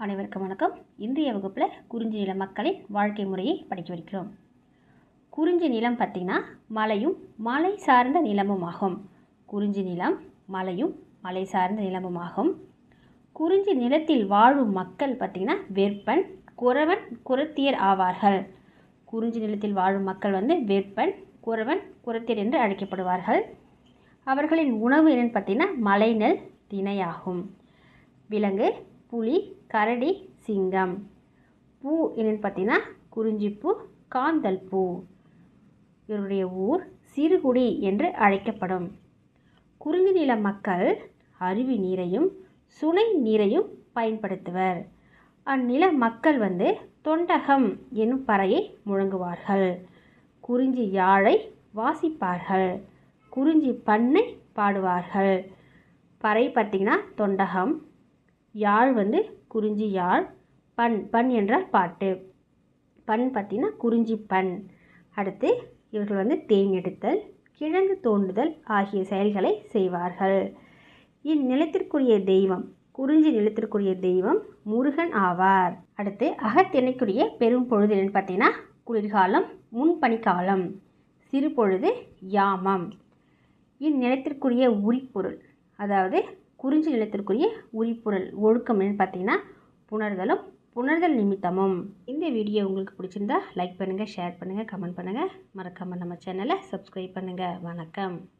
அனைவருக்கும் வணக்கம். இந்திய வகுப்பில் குறிஞ்சி நில மக்களின் வாழ்க்கை முறையை படிக்க வைக்கிறோம். குறிஞ்சி நிலம் பார்த்திங்கன்னா மலையும் மலை சார்ந்த நிலமும் ஆகும் குறிஞ்சி நிலம் மலையும் மலை சார்ந்த நிலமும் ஆகும் குறிஞ்சி நிலத்தில் வாழும் மக்கள் பார்த்திங்கன்னா வெப்பன் குறவன் குரத்தியர் ஆவார்கள். குறிஞ்சி நிலத்தில் வாழும் மக்கள் வந்து வெப்பன் குறவன் குரத்தியர் என்று அழைக்கப்படுவார்கள். அவர்களின் உணவு என்னன்னு பார்த்தீங்கன்னா மலைநெல் திணையாகும். விலங்கு புலி கரடி சிங்கம். பூ என்னன்னு பார்த்தீங்கன்னா குறிஞ்சிப்பூ காந்தல் பூ. இவருடைய ஊர் சிறுகுடி என்று அழைக்கப்படும். குறிஞ்சி நில மக்கள் அருவி நீரையும் சுனை நீரையும் பயன்படுத்துவர். அந்நில மக்கள் வந்து தொண்டகம் என்னும் பறையை முழங்குவார்கள். குறிஞ்சி யாழை வாசிப்பார்கள். குறிஞ்சி பண்ணை பாடுவார்கள். பறை பார்த்திங்கன்னா தொண்டகம் யாழ் வந்து குறிஞ்சி யாழ் பண் பண் என்றால் பாட்டு. பண் பார்த்தீங்கன்னா குறிஞ்சி பண். அடுத்து இவர்கள் வந்து தேன் எடுத்தல் கிழங்கு தோண்டுதல் ஆகிய செயல்களை செய்வார்கள். இந்நிலத்திற்குரிய தெய்வம் குறிஞ்சி நிலத்திற்குரிய தெய்வம் முருகன் ஆவார். அடுத்து அகத்திணைக்குரிய பெரும் பொழுது என்னன்னு பார்த்தீங்கன்னா குளிர்காலம் முன்பனிக்காலம் சிறு பொழுது யாமம். இந்நிலத்திற்குரிய உரிப்பொருள் அதாவது குறிஞ்சி நிலத்திற்குரிய உரிப்புரல் ஒழுக்கம் பார்த்தீங்கன்னா புணர்தலும் புணர்தல் நிமித்தமும். இந்த வீடியோ உங்களுக்கு பிடிச்சிருந்தா லைக் பண்ணுங்கள் ஷேர் பண்ணுங்கள் கமெண்ட் பண்ணுங்கள் மறக்காமல் நம்ம சேனலை சப்ஸ்கிரைப் பண்ணுங்கள் வணக்கம்.